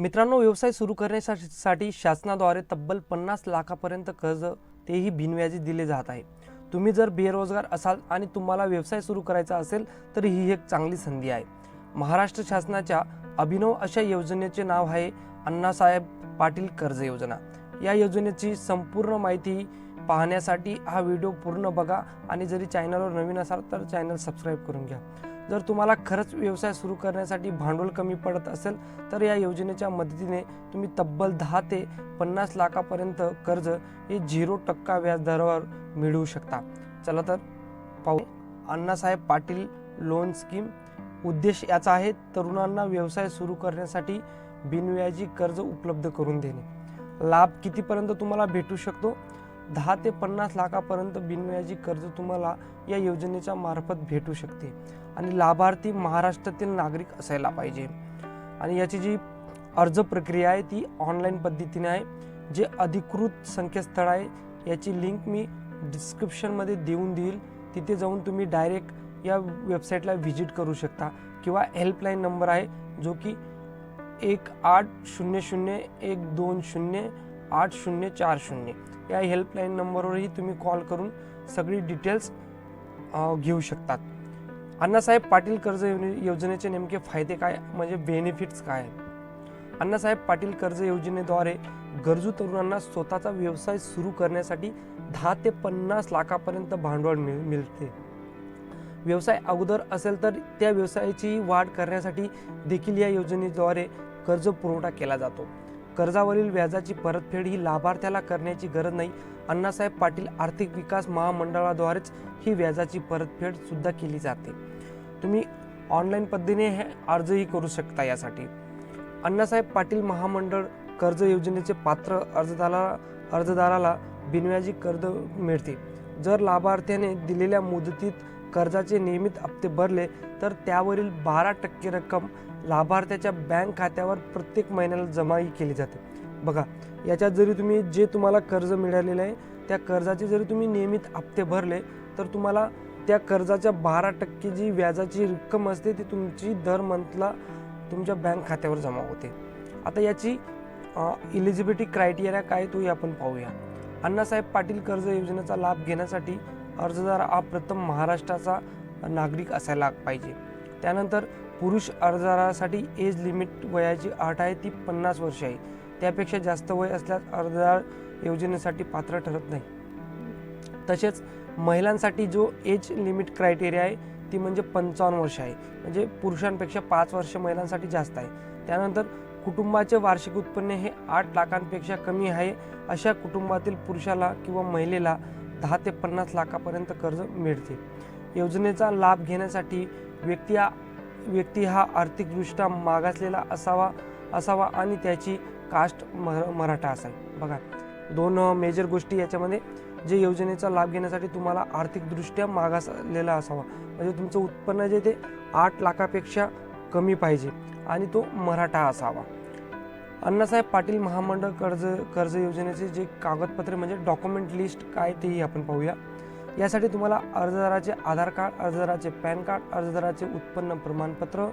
मित्रांनो व्यवसाय सुरू करण्यासाठी शासनाद्वारे तब्बल पन्नास लाखापर्यंत कर्ज तेही बिनव्याजी दिले जात आहे. तुम्ही जर बेरोजगार असाल आणि तुम्हाला व्यवसाय सुरू करायचा असेल तर ही एक चांगली संधी आहे. महाराष्ट्र शासनाच्या अभिनव अशा योजनेचे नाव आहे अण्णासाहेब पाटील कर्ज योजना. या योजनेची संपूर्ण माहिती पाहण्यासाठी हा व्हिडिओ पूर्ण बघा आणि जरी चॅनलवर नवीन असाल तर चॅनल सबस्क्राईब करून घ्या. जर तुम्हाला खरंच व्यवसाय सुरू करण्यासाठी भांडवल कमी पडत असेल तर या योजनेच्या मदतीने तुम्ही तब्बल दहा ते पन्नास लाखापर्यंत कर्ज हे झिरो टक्का व्याजदरावर मिळवू शकता. चला तर पाहू. अण्णासाहेब पाटील लोन स्कीम उद्देश याचा आहे तरुणांना व्यवसाय सुरू करण्यासाठी बिनव्याजी कर्ज उपलब्ध करून देणे. लाभ कितीपर्यंत तुम्हाला भेटू शकतो? दहा ते पन्नास लाखापर्यंत बिनव्याजी कर्ज तुम्हाला या योजनेच्या मार्फत भेटू शकते आणि लाभार्थी महाराष्ट्रातील नागरिक असायला पाहिजे. आणि याची जी अर्ज प्रक्रिया आहे ती ऑनलाईन पद्धतीने आहे. जे अधिकृत संकेतस्थळ आहे याची लिंक मी डिस्क्रिप्शनमध्ये देऊन देईल. तिथे जाऊन तुम्ही डायरेक्ट या वेबसाईटला व्हिजिट करू शकता किंवा हेल्पलाईन नंबर आहे जो की एक आठ शून्य शून्य एक दोन शून्य आठ शून्य चार शून्य. या हेल्पलाईन नंबरवरही तुम्ही कॉल करून सगळी डिटेल्स घेऊ शकतात. अण्णासाहेब पाटील कर्ज योजने- योजनेचे नेमके फायदे काय म्हणजे बेनिफिट्स काय अण्णासाहेब पाटील कर्ज योजनेद्वारे गरजू तरुणांना स्वतःचा व्यवसाय सुरू करण्यासाठी दहा ते पन्नास लाखापर्यंत भांडवल मिळ मिळते. व्यवसाय अगोदर असेल तर त्या व्यवसायाची वाढ करण्यासाठी देखील या योजनेद्वारे कर्ज पुरवठा केला जातो. कर्जावरील व्याजाची परतफेड ही लाभार्थ्याला करण्याची गरज नाही. अण्णासाहेब पाटील आर्थिक विकास महामंडळाद्वारेच ही व्याजाची परतफेड सुद्धा केली जाते. तुम्ही ऑनलाईन पद्धतीने हे अर्जही करू शकता यासाठी. अण्णासाहेब पाटील महामंडळ कर्ज योजनेचे पात्र अर्जदाराला अर्जदाराला बिनव्याजी कर्ज मिळते. जर लाभार्थ्याने दिलेल्या मुदतीत कर्जाचे नियमित हप्ते भरले तर त्यावरील बारा टक्के रक्कम लाभार्थ्याच्या बँक खात्यावर प्रत्येक महिन्याला जमाही केली जाते. बघा याच्यात जरी तुम्ही जे तुम्हाला कर्ज मिळालेलं आहे त्या कर्जाचे जरी तुम्ही नियमित हप्ते भरले तर तुम्हाला त्या कर्जाच्या बारा टक्के जी व्याजाची रक्कम असते ती तुमची दर मंथला तुमच्या बँक खात्यावर जमा होते. आता याची इलिजिबिलिटी क्रायटेरिया काय तोही आपण पाहूया. अण्णासाहेब पाटील कर्ज योजनेचा लाभ घेण्यासाठी अर्जदार हा प्रथम महाराष्ट्राचा नागरिक असायला पाहिजे. त्यानंतर पुरुष अर्जदारासाठी एज लिमिट वयाची अट आहे ती पन्नास वर्ष आहे. त्यापेक्षा जास्त वय असल्यास अर्जदार योजनेसाठी पात्र ठरत नाही. तसेच महिलांसाठी जो एज लिमिट क्रायटेरिया आहे ती म्हणजे पंचावन्न वर्ष आहे. म्हणजे पुरुषांपेक्षा पाच वर्ष महिलांसाठी जास्त आहे. त्यानंतर कुटुंबाचे वार्षिक उत्पन्न हे आठ लाखांपेक्षा कमी आहे अशा कुटुंबातील पुरुषाला किंवा महिलेला दहा ते पन्नास लाखापर्यंत कर्ज मिळते. योजनेचा लाभ घेण्यासाठी व्यक्ती व्यक्ती हा आर्थिकदृष्ट्या मागासलेला असावा असावा आणि त्याची कास्ट मर मराठा असावी. बघा दोन मेजर गोष्टी याच्यामध्ये जे योजनेचा लाभ घेण्यासाठी तुम्हाला आर्थिकदृष्ट्या मागासलेला असावा. म्हणजे तुमचं उत्पन्न जे ते आठ लाखापेक्षा कमी पाहिजे आणि तो मराठा असावा. अण्णासाहेब पाटील महामंडळ कर्ज कर्ज योजनेचे जे कागदपत्रे म्हणजे डॉक्युमेंट लिस्ट काय तेही आपण पाहूया. यासाठी तुम्हाला अर्जदाराचे आधार कार्ड अर्जदाराचे पॅन कार्ड अर्जदाराचे उत्पन्न प्रमाणपत्र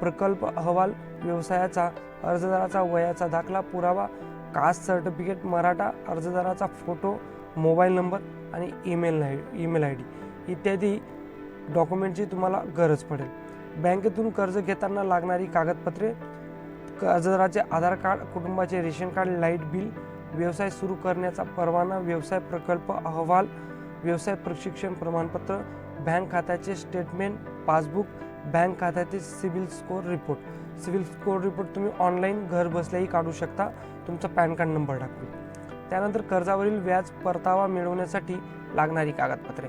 प्रकल्प अहवाल व्यवसायाचा अर्जदाराचा वयाचा दाखला पुरावा कास्ट सर्टिफिकेट मराठा अर्जदाराचा फोटो मोबाईल नंबर आणि email I email I D इत्यादी डॉक्युमेंटची तुम्हाला गरज पडेल. बँकेतून कर्ज घेताना लागणारी कागदपत्रे अर्जदाराचे आधार कार्ड कुटुंबाचे रेशन कार्ड लाइट बिल व्यवसाय सुरू करण्याचा परवाना व्यवसाय प्रकल्प अहवाल व्यवसाय प्रशिक्षण प्रमाणपत्र बँक खात्याचे स्टेटमेंट पासबुक बँक खात्याचे CIBIL score report. CIBIL score report तुम्ही ऑनलाईन घर बसल्याही काढू शकता. तुमचा पॅन कार्ड नंबर टाकून. त्यानंतर कर्जावरील व्याज परतावा मिळवण्यासाठी लागणारी कागदपत्रे.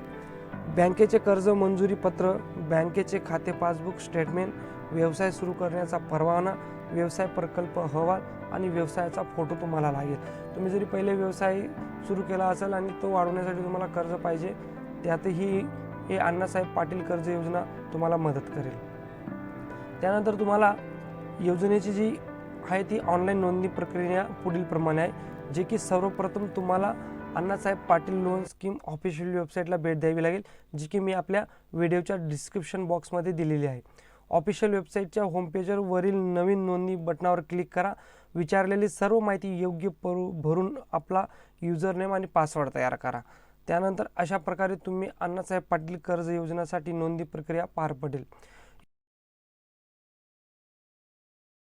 बँकेचे कर्ज मंजुरी पत्र बँकेचे खाते पासबुक स्टेटमेंट व्यवसाय सुरू करण्याचा परवाना व्यवसाय प्रकल्प अहवाल आणि व्यवसायाचा फोटो तुम्हाला लागेल. तुम्ही जरी पहिले व्यवसाय सुरू केला असेल आणि तो वाढवण्यासाठी तुम्हाला कर्ज पाहिजे त्यातही हे अण्णासाहेब पाटील कर्ज योजना तुम्हाला मदत करेल. त्यानंतर तुम्हाला योजनेची जी आहे ती ऑनलाईन नोंदणी प्रक्रिया पुढील प्रमाणे आहे जे की सर्वप्रथम तुम्हाला Annasaheb Patil loan scheme official वेबसाईटला भेट द्यावी लागेल जी की मी आपल्या व्हिडिओच्या डिस्क्रिप्शन बॉक्समध्ये दिलेली आहे. ऑफिशियल वेबसाईटच्या होमपेजवर वरील नवीन नोंदणी बटनावर क्लिक करा विचारलेली सर्व माहिती योग्य परू भरून आपला युजरनेम आणि पासवर्ड तयार करा. त्यानंतर अशा प्रकारे तुम्ही अण्णासाहेब पाटील कर्ज योजनेसाठी नोंदणी प्रक्रिया पार पडेल.